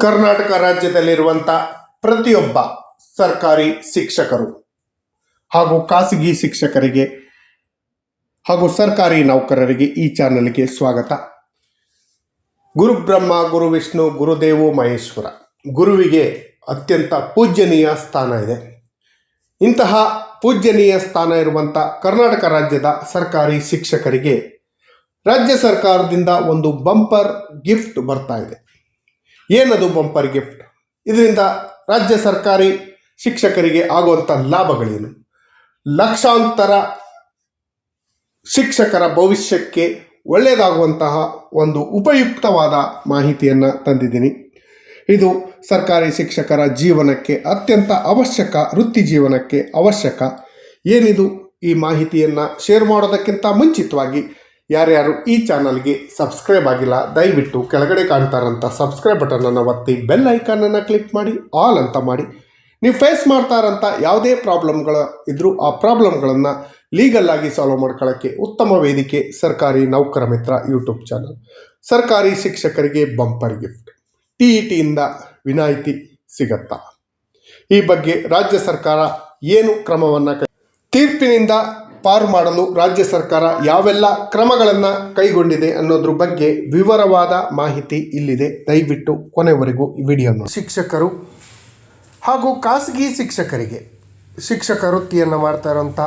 ಕರ್ನಾಟಕ ರಾಜ್ಯದಲ್ಲಿರುವಂಥ ಪ್ರತಿಯೊಬ್ಬ ಸರ್ಕಾರಿ ಶಿಕ್ಷಕರು ಹಾಗೂ ಖಾಸಗಿ ಶಿಕ್ಷಕರಿಗೆ ಹಾಗೂ ಸರ್ಕಾರಿ ನೌಕರರಿಗೆ ಈ ಚಾನಲ್ಗೆ ಸ್ವಾಗತ. ಗುರು ಬ್ರಹ್ಮ ಗುರು ವಿಷ್ಣು ಗುರುದೇವು ಮಹೇಶ್ವರ ಗುರುವಿಗೆ ಅತ್ಯಂತ ಪೂಜ್ಯನೀಯ ಸ್ಥಾನ ಇದೆ. ಇಂತಹ ಪೂಜ್ಯನೀಯ ಸ್ಥಾನ ಇರುವಂಥ ಕರ್ನಾಟಕ ರಾಜ್ಯದ ಸರ್ಕಾರಿ ಶಿಕ್ಷಕರಿಗೆ ರಾಜ್ಯ ಸರ್ಕಾರದಿಂದ ಒಂದು ಬಂಪರ್ ಗಿಫ್ಟ್ ಬರ್ತಾ ಇದೆ. ಏನದು ಬಂಪರ್ ಗಿಫ್ಟ್? ಇದರಿಂದ ರಾಜ್ಯ ಸರ್ಕಾರಿ ಶಿಕ್ಷಕರಿಗೆ ಆಗುವಂಥ ಲಾಭಗಳೇನು? ಲಕ್ಷಾಂತರ ಶಿಕ್ಷಕರ ಭವಿಷ್ಯಕ್ಕೆ ಒಳ್ಳೆಯದಾಗುವಂತಹ ಒಂದು ಉಪಯುಕ್ತವಾದ ಮಾಹಿತಿಯನ್ನು ತಂದಿದ್ದೀನಿ. ಇದು ಸರ್ಕಾರಿ ಶಿಕ್ಷಕರ ಜೀವನಕ್ಕೆ ಅತ್ಯಂತ ಅವಶ್ಯಕ, ವೃತ್ತಿ ಜೀವನಕ್ಕೆ ಅವಶ್ಯಕ. ಏನಿದು ಈ ಮಾಹಿತಿಯನ್ನು ಶೇರ್ ಮಾಡೋದಕ್ಕಿಂತ ಮುಂಚಿತವಾಗಿ ಯಾರ್ಯಾರು ಈ ಚಾನಲ್ಗೆ ಸಬ್ಸ್ಕ್ರೈಬ್ ಆಗಿಲ್ಲ, ದಯವಿಟ್ಟು ಕೆಳಗಡೆ ಕಾಣ್ತಾರಂಥ ಸಬ್ಸ್ಕ್ರೈಬ್ ಬಟನನ್ನು ಒತ್ತಿ, ಬೆಲ್ ಐಕಾನನ್ನು ಕ್ಲಿಕ್ ಮಾಡಿ, ಆಲ್ ಅಂತ ಮಾಡಿ. ನೀವು ಫೇಸ್ ಮಾಡ್ತಾ ಇರೋಂಥ ಯಾವುದೇ ಪ್ರಾಬ್ಲಮ್ಗಳ ಇದ್ದರೂ ಆ ಪ್ರಾಬ್ಲಮ್ಗಳನ್ನು ಲೀಗಲ್ ಆಗಿ ಸಾಲ್ವ್ ಮಾಡ್ಕೊಳ್ಳೋಕ್ಕೆ ಉತ್ತಮ ವೇದಿಕೆ ಸರ್ಕಾರಿ ನೌಕರ ಮಿತ್ರ ಯೂಟ್ಯೂಬ್ ಚಾನಲ್. ಸರ್ಕಾರಿ ಶಿಕ್ಷಕರಿಗೆ ಬಂಪರ್ ಗಿಫ್ಟ್. ಟಿ ಇ ಟಿಯಿಂದ ವಿನಾಯಿತಿ ಸಿಗತ್ತಾ? ಈ ಬಗ್ಗೆ ರಾಜ್ಯ ಸರ್ಕಾರ ಏನು ಕ್ರಮವನ್ನು ತೀರ್ಪಿನಿಂದ ಪಾರು ಮಾಡಲು ರಾಜ್ಯ ಸರ್ಕಾರ ಯಾವೆಲ್ಲ ಕ್ರಮಗಳನ್ನು ಕೈಗೊಂಡಿದೆ ಅನ್ನೋದ್ರ ಬಗ್ಗೆ ವಿವರವಾದ ಮಾಹಿತಿ ಇಲ್ಲಿದೆ. ದಯವಿಟ್ಟು ಕೊನೆವರೆಗೂ ಈ ವಿಡಿಯೋನ ಶಿಕ್ಷಕರು ಹಾಗೂ ಖಾಸಗಿ ಶಿಕ್ಷಕರಿಗೆ ಶಿಕ್ಷಕ ವೃತ್ತಿಯನ್ನು ಮಾಡ್ತಾ ಇರೋಂಥ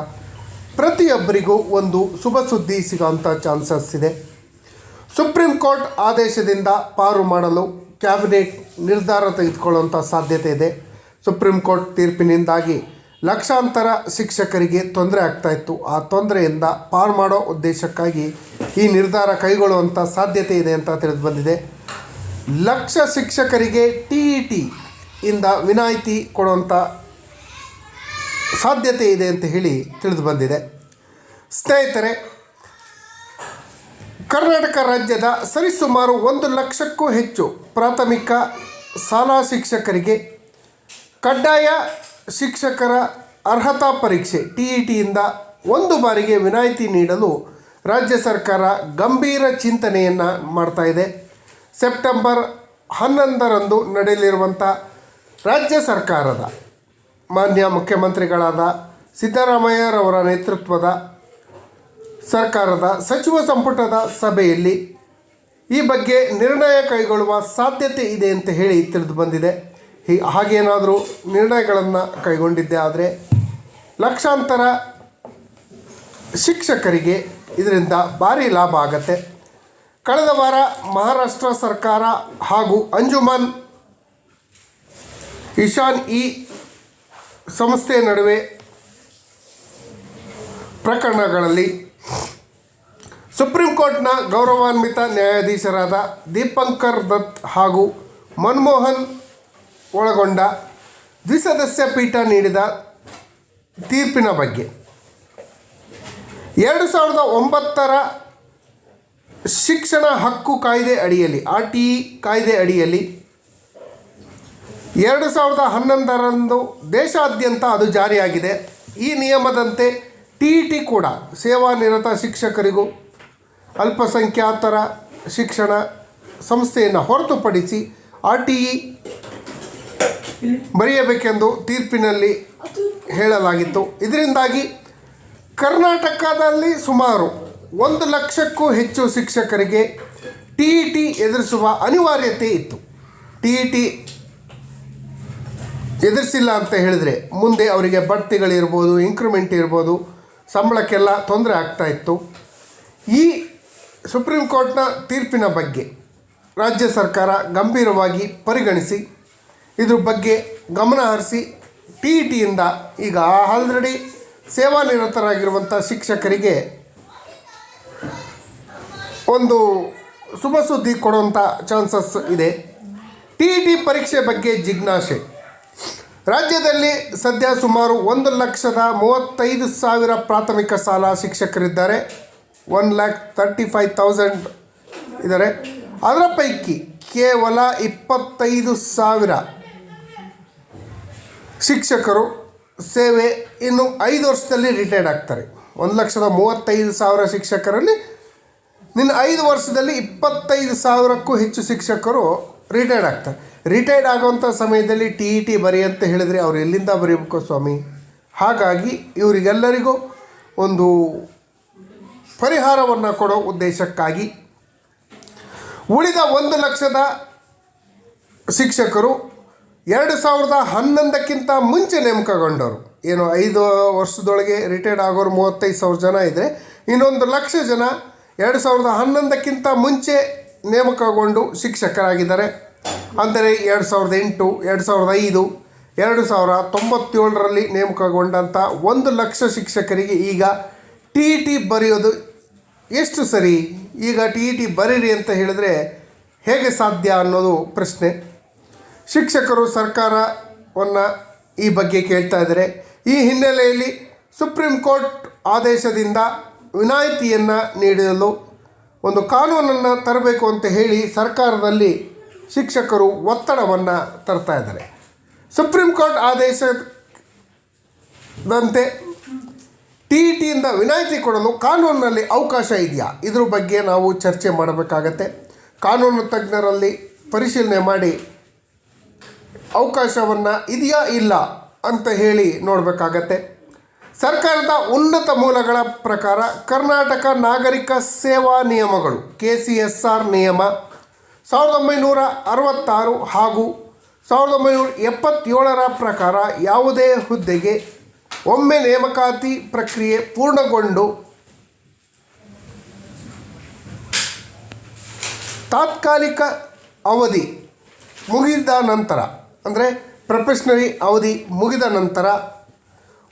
ಪ್ರತಿಯೊಬ್ಬರಿಗೂ ಒಂದು ಶುಭ ಸುದ್ದಿ ಸಿಗೋಂಥ ಚಾನ್ಸಸ್ ಇದೆ. ಸುಪ್ರೀಂ ಕೋರ್ಟ್ ಆದೇಶದಿಂದ ಪಾರು ಮಾಡಲು ಕ್ಯಾಬಿನೆಟ್ ನಿರ್ಧಾರ ತೆಗೆದುಕೊಳ್ಳುವಂಥ ಸಾಧ್ಯತೆ ಇದೆ. ಸುಪ್ರೀಂ ಕೋರ್ಟ್ ತೀರ್ಪಿನಿಂದಾಗಿ ಲಕ್ಷಾಂತರ ಶಿಕ್ಷಕರಿಗೆ ತೊಂದರೆ ಆಗ್ತಾ ಇತ್ತು. ಆ ತೊಂದರೆಯಿಂದ ಪಾರು ಮಾಡೋ ಉದ್ದೇಶಕ್ಕಾಗಿ ಈ ನಿರ್ಧಾರ ಕೈಗೊಳ್ಳುವಂಥ ಸಾಧ್ಯತೆ ಇದೆ ಅಂತ ತಿಳಿದು ಬಂದಿದೆ. ಲಕ್ಷ ಶಿಕ್ಷಕರಿಗೆ ಟಿ ಇ ಟಿ ಇಂದ ವಿನಾಯಿತಿ ಕೊಡುವಂಥ ಸಾಧ್ಯತೆ ಇದೆ ಅಂತ ಹೇಳಿ ತಿಳಿದು ಬಂದಿದೆ. ಸ್ನೇಹಿತರೆ, ಕರ್ನಾಟಕ ರಾಜ್ಯದ ಸರಿಸುಮಾರು ಒಂದು ಲಕ್ಷಕ್ಕೂ ಹೆಚ್ಚು ಪ್ರಾಥಮಿಕ ಶಾಲಾ ಶಿಕ್ಷಕರಿಗೆ ಕಡ್ಡಾಯ ಶಿಕ್ಷಕರ ಅರ್ಹತಾ ಪರೀಕ್ಷೆ, ಟಿ ಇ ಟಿಯಿಂದ ಒಂದು ಬಾರಿಗೆ ವಿನಾಯಿತಿ ನೀಡಲು ರಾಜ್ಯ ಸರ್ಕಾರ ಗಂಭೀರ ಚಿಂತನೆಯನ್ನು ಮಾಡ್ತಾ ಇದೆ. ಸೆಪ್ಟೆಂಬರ್ ಹನ್ನೊಂದರಂದು ನಡೆಯಲಿರುವಂಥ ರಾಜ್ಯ ಸರ್ಕಾರದ ಮಾನ್ಯ ಮುಖ್ಯಮಂತ್ರಿಗಳಾದ ಸಿದ್ದರಾಮಯ್ಯರವರ ನೇತೃತ್ವದ ಸರ್ಕಾರದ ಸಚಿವ ಸಂಪುಟದ ಸಭೆಯಲ್ಲಿ ಈ ಬಗ್ಗೆ ನಿರ್ಣಯ ಕೈಗೊಳ್ಳುವ ಸಾಧ್ಯತೆ ಇದೆ ಅಂತ ಹೇಳಿ ತಿಳಿದು ಬಂದಿದೆ. ಹೀ, ಹಾಗೇನಾದರೂ ನಿರ್ಣಯಗಳನ್ನು ಕೈಗೊಂಡಿದ್ದೆ ಆದರೆ ಲಕ್ಷಾಂತರ ಶಿಕ್ಷಕರಿಗೆ ಇದರಿಂದ ಭಾರಿ ಲಾಭ ಆಗತ್ತೆ. ಕಳೆದ ವಾರ ಮಹಾರಾಷ್ಟ್ರ ಸರ್ಕಾರ ಹಾಗೂ ಅಂಜುಮನ್ ಇಶಾನ್ ಈ ಸಂಸ್ಥೆ ನಡುವೆ ಪ್ರಕರಣಗಳಲ್ಲಿ ಸುಪ್ರೀಂ ಕೋರ್ಟ್ನ ಗೌರವಾನ್ವಿತ ನ್ಯಾಯಾಧೀಶರಾದ ದೀಪಂಕರ್ ದತ್ ಹಾಗೂ ಮನಮೋಹನ್ ಒಳಗೊಂಡ ದ್ವಿಸದಸ್ಯ ಪೀಠ ನೀಡಿದ ತೀರ್ಪಿನ ಬಗ್ಗೆ. ಎರಡು ಸಾವಿರದ ಒಂಬತ್ತರ ಶಿಕ್ಷಣ ಹಕ್ಕು ಕಾಯ್ದೆ ಅಡಿಯಲ್ಲಿ ಆರ್ ಟಿ ಇ ಕಾಯ್ದೆ ಅಡಿಯಲ್ಲಿ ಎರಡು ಸಾವಿರದ ಹನ್ನೊಂದರಂದು ದೇಶಾದ್ಯಂತ ಅದು ಜಾರಿಯಾಗಿದೆ. ಈ ನಿಯಮದಂತೆ ಟಿ ಇ ಟಿ ಕೂಡ ಸೇವಾನಿರತ ಶಿಕ್ಷಕರಿಗೂ ಅಲ್ಪಸಂಖ್ಯಾತರ ಶಿಕ್ಷಣ ಸಂಸ್ಥೆಯನ್ನು ಹೊರತುಪಡಿಸಿ ಆರ್ ಟಿ ಇ ಬರೆಯಬೇಕೆಂದು ತೀರ್ಪಿನಲ್ಲಿ ಹೇಳಲಾಗಿತ್ತು. ಇದರಿಂದಾಗಿ ಕರ್ನಾಟಕದಲ್ಲಿ ಸುಮಾರು ಒಂದು ಲಕ್ಷಕ್ಕೂ ಹೆಚ್ಚು ಶಿಕ್ಷಕರಿಗೆ ಟಿ ಇ ಟಿ ಎದುರಿಸುವ ಅನಿವಾರ್ಯತೆ ಇತ್ತು. ಟಿ ಇ ಟಿ ಎದುರಿಸಿಲ್ಲ ಅಂತ ಹೇಳಿದರೆ ಮುಂದೆ ಅವರಿಗೆ ಬಡ್ತಿಗಳಿರ್ಬೋದು ಇಂಕ್ರಿಮೆಂಟ್ ಇರ್ಬೋದು, ಸಂಬಳಕ್ಕೆಲ್ಲ ತೊಂದರೆ ಆಗ್ತಾ ಇತ್ತು. ಈ ಸುಪ್ರೀಂ ಕೋರ್ಟ್ನ ತೀರ್ಪಿನ ಬಗ್ಗೆ ರಾಜ್ಯ ಸರ್ಕಾರ ಗಂಭೀರವಾಗಿ ಪರಿಗಣಿಸಿ ಇದ್ರ ಬಗ್ಗೆ ಗಮನ ಹರಿಸಿ ಟಿ ಇ ಟಿಯಿಂದ ಈಗ ಆಲ್ರೆಡಿ ಸೇವಾನಿರತರಾಗಿರುವಂಥ ಶಿಕ್ಷಕರಿಗೆ ಒಂದು ಶುಭ ಸುದ್ದಿ ಕೊಡುವಂಥ ಚಾನ್ಸಸ್ ಇದೆ. ಟಿ ಇ ಟಿ ಪರೀಕ್ಷೆ ಬಗ್ಗೆ ಜಿಜ್ಞಾಸೆ. ರಾಜ್ಯದಲ್ಲಿ ಸದ್ಯ ಸುಮಾರು ಒಂದು ಲಕ್ಷದ ಮೂವತ್ತೈದು ಸಾವಿರ ಪ್ರಾಥಮಿಕ ಶಾಲಾ ಶಿಕ್ಷಕರಿದ್ದಾರೆ. One lakh thirty five thousand ಇದ್ದಾರೆ. ಅದರ ಪೈಕಿ ಕೇವಲ ಇಪ್ಪತ್ತೈದು ಸಾವಿರ ಶಿಕ್ಷಕರು ಸೇವೆ ಇನ್ನು ಐದು ವರ್ಷದಲ್ಲಿ ರಿಟೈರ್ಡ್ ಆಗ್ತಾರೆ. ಒಂದು ಲಕ್ಷದ ಮೂವತ್ತೈದು ಸಾವಿರ ಶಿಕ್ಷಕರಲ್ಲಿ ನಿನ್ನ ಐದು ವರ್ಷದಲ್ಲಿ ಇಪ್ಪತ್ತೈದು ಸಾವಿರಕ್ಕೂ ಹೆಚ್ಚು ಶಿಕ್ಷಕರು ರಿಟೈರ್ಡ್ ಆಗ್ತಾರೆ. ರಿಟೈರ್ಡ್ ಆಗುವಂಥ ಸಮಯದಲ್ಲಿ ಟಿ ಇ ಟಿ ಬರಿ ಅಂತ ಹೇಳಿದರೆ ಅವರು ಎಲ್ಲಿಂದ ಬರೀಬೇಕು ಸ್ವಾಮಿ? ಹಾಗಾಗಿ ಇವರಿಗೆಲ್ಲರಿಗೂ ಒಂದು ಪರಿಹಾರವನ್ನು ಕೊಡೋ ಉದ್ದೇಶಕ್ಕಾಗಿ ಉಳಿದ ಒಂದು ಲಕ್ಷದ ಶಿಕ್ಷಕರು ಎರಡು ಸಾವಿರದ ಹನ್ನೊಂದಕ್ಕಿಂತ ಮುಂಚೆ ನೇಮಕಗೊಂಡವರು. ಏನು, ಐದು ವರ್ಷದೊಳಗೆ ರಿಟೈರ್ಡ್ ಆಗೋರು ಮೂವತ್ತೈದು ಸಾವಿರ ಜನ ಇದೆ ಇನ್ನೊಂದು ಲಕ್ಷ ಜನ ಎರಡು ಸಾವಿರದ ಹನ್ನೊಂದಕ್ಕಿಂತ ಮುಂಚೆ ನೇಮಕಗೊಂಡು ಶಿಕ್ಷಕರಾಗಿದ್ದಾರೆ. ಅಂದರೆ ಎರಡು ಸಾವಿರದ ಎಂಟು, ಎರಡು ಸಾವಿರದ ಐದು, ಎರಡು ಸಾವಿರ ತೊಂಬತ್ತೇಳರಲ್ಲಿ ನೇಮಕಗೊಂಡಂಥ ಒಂದು ಲಕ್ಷ ಶಿಕ್ಷಕರಿಗೆ ಈಗ ಟಿ ಇ ಟಿ ಬರೆಯೋದು ಎಷ್ಟು ಸರಿ? ಈಗ ಟಿ ಇ ಟಿ ಬರೀರಿ ಅಂತ ಹೇಳಿದರೆ ಹೇಗೆ ಸಾಧ್ಯ ಅನ್ನೋದು ಪ್ರಶ್ನೆ. ಶಿಕ್ಷಕರು ಸರ್ಕಾರವನ್ನು ಈ ಬಗ್ಗೆ ಕೇಳ್ತಾ ಇದ್ದಾರೆ. ಈ ಹಿನ್ನೆಲೆಯಲ್ಲಿ ಸುಪ್ರೀಂ ಕೋರ್ಟ್ ಆದೇಶದಿಂದ ವಿನಾಯಿತಿಯನ್ನು ನೀಡಲು ಒಂದು ಕಾನೂನನ್ನು ತರಬೇಕು ಅಂತ ಹೇಳಿ ಸರ್ಕಾರದಲ್ಲಿ ಶಿಕ್ಷಕರು ಒತ್ತಡವನ್ನು ತರ್ತಾ ಇದ್ದಾರೆ. ಸುಪ್ರೀಂ ಕೋರ್ಟ್ ಆದೇಶದಂತೆ ಟಿ ಇ ಟಿಯಿಂದ ವಿನಾಯಿತಿ ಕೊಡಲು ಕಾನೂನಿನಲ್ಲಿ ಅವಕಾಶ ಇದೆಯಾ? ಇದ್ರ ಬಗ್ಗೆ ನಾವು ಚರ್ಚೆ ಮಾಡಬೇಕಾಗತ್ತೆ. ಕಾನೂನು ತಜ್ಞರಲ್ಲಿ ಪರಿಶೀಲನೆ ಮಾಡಿ ಅವಕಾಶವನ್ನು ಇದೆಯಾ ಇಲ್ಲ ಅಂತ ಹೇಳಿ ನೋಡಬೇಕಾಗತ್ತೆ. ಸರ್ಕಾರದ ಉನ್ನತ ಮೂಲಗಳ ಪ್ರಕಾರ ಕರ್ನಾಟಕ ನಾಗರಿಕ ಸೇವಾ ನಿಯಮಗಳು ಕೆ ಸಿ ಎಸ್ ಆರ್ ನಿಯಮ, ಸಾವಿರದ ಒಂಬೈನೂರ ಅರವತ್ತಾರು ಹಾಗೂ ಸಾವಿರದ ಒಂಬೈನೂರ ಎಪ್ಪತ್ತೇಳರ ಪ್ರಕಾರ ಯಾವುದೇ ಹುದ್ದೆಗೆ ಒಮ್ಮೆ ನೇಮಕಾತಿ ಪ್ರಕ್ರಿಯೆ ಪೂರ್ಣಗೊಂಡು ತಾತ್ಕಾಲಿಕ ಅವಧಿ ಮುಗಿದ ನಂತರ ಅಂದರೆ ಪ್ರೊಫೆಷ್ನರಿ ಅವಧಿ ಮುಗಿದ ನಂತರ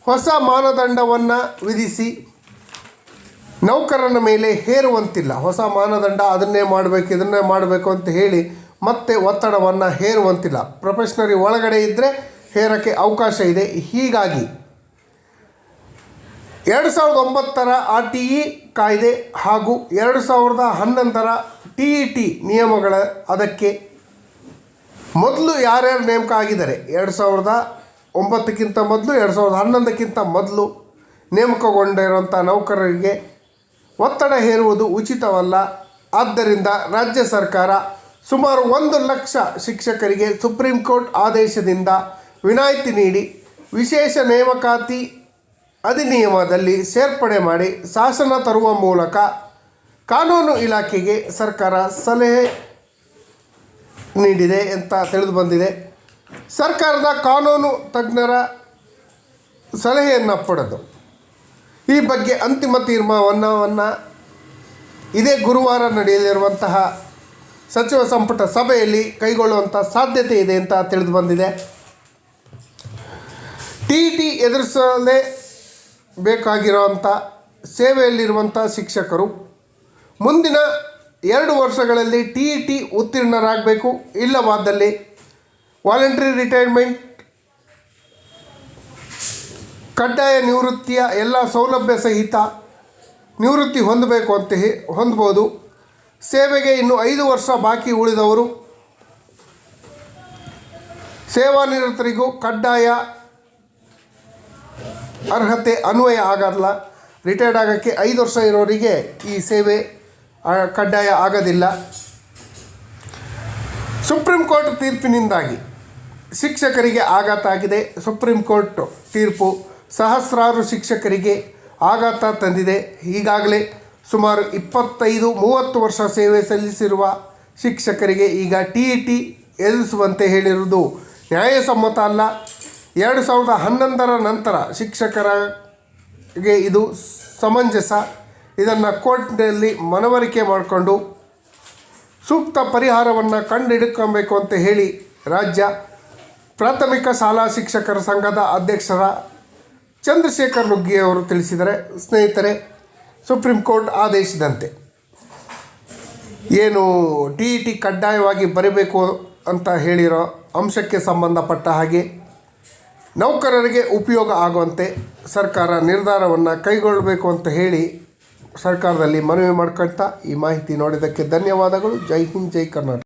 ಹೊಸ ಮಾನದಂಡವನ್ನು ವಿಧಿಸಿ ನೌಕರನ ಮೇಲೆ ಹೇರುವಂತಿಲ್ಲ. ಹೊಸ ಮಾನದಂಡ ಅದನ್ನೇ ಮಾಡಬೇಕು, ಇದನ್ನೇ ಮಾಡಬೇಕು ಅಂತ ಹೇಳಿ ಮತ್ತೆ ಒತ್ತಡವನ್ನು ಹೇರುವಂತಿಲ್ಲ. ಪ್ರೊಫೆಷ್ನರಿ ಒಳಗಡೆ ಇದ್ದರೆ ಹೇರೋಕ್ಕೆ ಅವಕಾಶ ಇದೆ. ಹೀಗಾಗಿ ಎರಡು ಸಾವಿರದ ಒಂಬತ್ತರ ಆರ್ ಟಿ ಇ ಕಾಯ್ದೆ ಹಾಗೂ ಎರಡು ಸಾವಿರದ ಹನ್ನೊಂದರ ಟಿ ಇ ಟಿ ನಿಯಮಗಳ ಅದಕ್ಕೆ ಮೊದಲು ಯಾರ್ಯಾರು ನೇಮಕ ಆಗಿದ್ದಾರೆ ಎರಡು ಸಾವಿರದ ಒಂಬತ್ತಕ್ಕಿಂತ ಮೊದಲು, ಎರಡು ಸಾವಿರದ ಹನ್ನೊಂದಕ್ಕಿಂತ ಮೊದಲು ನೇಮಕಗೊಂಡಿರುವಂಥ ನೌಕರರಿಗೆ ಒತ್ತಡ ಹೇರುವುದು ಉಚಿತವಲ್ಲ. ಆದ್ದರಿಂದ ರಾಜ್ಯ ಸರ್ಕಾರ ಸುಮಾರು ಒಂದು ಲಕ್ಷ ಶಿಕ್ಷಕರಿಗೆ ಸುಪ್ರೀಂ ಕೋರ್ಟ್ ಆದೇಶದಿಂದ ವಿನಾಯಿತಿ ನೀಡಿ ವಿಶೇಷ ನೇಮಕಾತಿ ಅಧಿನಿಯಮದಲ್ಲಿ ಸೇರ್ಪಡೆ ಮಾಡಿ ಶಾಸನ ತರುವ ಮೂಲಕ ಕಾನೂನು ಇಲಾಖೆಗೆ ಸರ್ಕಾರ ಸಲಹೆ ನೀಡಿದೆ ಅಂತ ತಿಳಿದು ಬಂದಿದೆ. ಸರ್ಕಾರದ ಕಾನೂನು ತಜ್ಞರ ಸಲಹೆಯನ್ನು ಪಡೆದು ಈ ಬಗ್ಗೆ ಅಂತಿಮ ತೀರ್ಮಾನವನ್ನು ಇದೇ ಗುರುವಾರ ನಡೆಯಲಿರುವಂತಹ ಸಚಿವ ಸಂಪುಟ ಸಭೆಯಲ್ಲಿ ಕೈಗೊಳ್ಳುವಂಥ ಸಾಧ್ಯತೆ ಇದೆ ಅಂತ ತಿಳಿದು ಬಂದಿದೆ. ಟಿ ಟಿ ಎದುರಿಸಲೇ ಬೇಕಾಗಿರುವಂಥ ಸೇವೆಯಲ್ಲಿರುವಂಥ ಶಿಕ್ಷಕರು ಮುಂದಿನ ಎರಡು ವರ್ಷಗಳಲ್ಲಿ ಟಿ ಇ ಟಿ ಉತ್ತೀರ್ಣರಾಗಬೇಕು, ಇಲ್ಲವಾದಲ್ಲಿ ವಾಲಂಟ್ರಿ ರಿಟೈರ್ಮೆಂಟ್ ಕಡ್ಡಾಯ ನಿವೃತ್ತಿಯ ಎಲ್ಲ ಸೌಲಭ್ಯ ಸಹಿತ ನಿವೃತ್ತಿ ಹೊಂದಬೇಕು ಅಂತ ಹೊಂದ್ಬೋದು. ಸೇವೆಗೆ ಇನ್ನು ಐದು ವರ್ಷ ಬಾಕಿ ಉಳಿದವರು ಸೇವಾನಿರತರಿಗೂ ಕಡ್ಡಾಯ ಅರ್ಹತೆ ಅನ್ವಯ ಆಗಲ್ಲ. ರಿಟೈರ್ಡ್ ಆಗೋಕ್ಕೆ ಐದು ವರ್ಷ ಇರೋರಿಗೆ ಈ ಸೇವೆ ಕಡ್ಡಾಯ ಆಗೋದಿಲ್ಲ. ಸುಪ್ರೀಂ ಕೋರ್ಟ್ ತೀರ್ಪಿನಿಂದಾಗಿ ಶಿಕ್ಷಕರಿಗೆ ಆಘಾತ ಆಗಿದೆ. ಸುಪ್ರೀಂ ಕೋರ್ಟ್ ತೀರ್ಪು ಸಹಸ್ರಾರು ಶಿಕ್ಷಕರಿಗೆ ಆಘಾತ ತಂದಿದೆ. ಈಗಾಗಲೇ ಸುಮಾರು ಇಪ್ಪತ್ತೈದು, ಮೂವತ್ತು ವರ್ಷ ಸೇವೆ ಸಲ್ಲಿಸಿರುವ ಶಿಕ್ಷಕರಿಗೆ ಈಗ ಟಿ ಇ ಟಿ ಎದುರಿಸುವಂತೆ ಹೇಳಿರುವುದು ನ್ಯಾಯಸಮ್ಮತ ಅಲ್ಲ. ಎರಡು ಸಾವಿರದ ಹನ್ನೊಂದರ ನಂತರ ಶಿಕ್ಷಕರಿಗೆ ಇದು ಸಮಂಜಸ. ಇದನ್ನು ಕೋರ್ಟ್ನಲ್ಲಿ ಮನವರಿಕೆ ಮಾಡಿಕೊಂಡು ಸೂಕ್ತ ಪರಿಹಾರವನ್ನು ಕಂಡುಹಿಡ್ಕೊಬೇಕು ಅಂತ ಹೇಳಿ ರಾಜ್ಯ ಪ್ರಾಥಮಿಕ ಶಾಲಾ ಶಿಕ್ಷಕರ ಸಂಘದ ಅಧ್ಯಕ್ಷರ ಚಂದ್ರಶೇಖರ್ ನುಗ್ಗಿ ಅವರು ತಿಳಿಸಿದರೆ, ಸ್ನೇಹಿತರೆ, ಸುಪ್ರೀಂ ಕೋರ್ಟ್ ಆದೇಶದಂತೆ. ಏನು ಟಿ ಇ ಟಿ ಕಡ್ಡಾಯವಾಗಿ ಬರಬೇಕು ಅಂತ ಹೇಳಿರೋ ಅಂಶಕ್ಕೆ ಸಂಬಂಧಪಟ್ಟ ಹಾಗೆ ನೌಕರರಿಗೆ ಉಪಯೋಗ ಆಗುವಂತೆ ಸರ್ಕಾರ ನಿರ್ಧಾರವನ್ನು ಕೈಗೊಳ್ಳಬೇಕು ಅಂತ ಹೇಳಿ ಸರ್ಕಾರದಲ್ಲಿ ಮನವಿ ಮಾಡ್ಕೊಳ್ತಾ ಈ ಮಾಹಿತಿ ನೋಡಿದ್ದಕ್ಕೆ ಧನ್ಯವಾದಗಳು. ಜೈ ಹಿಂದ್ ಜೈ ಕರ್ನಾಟಕ.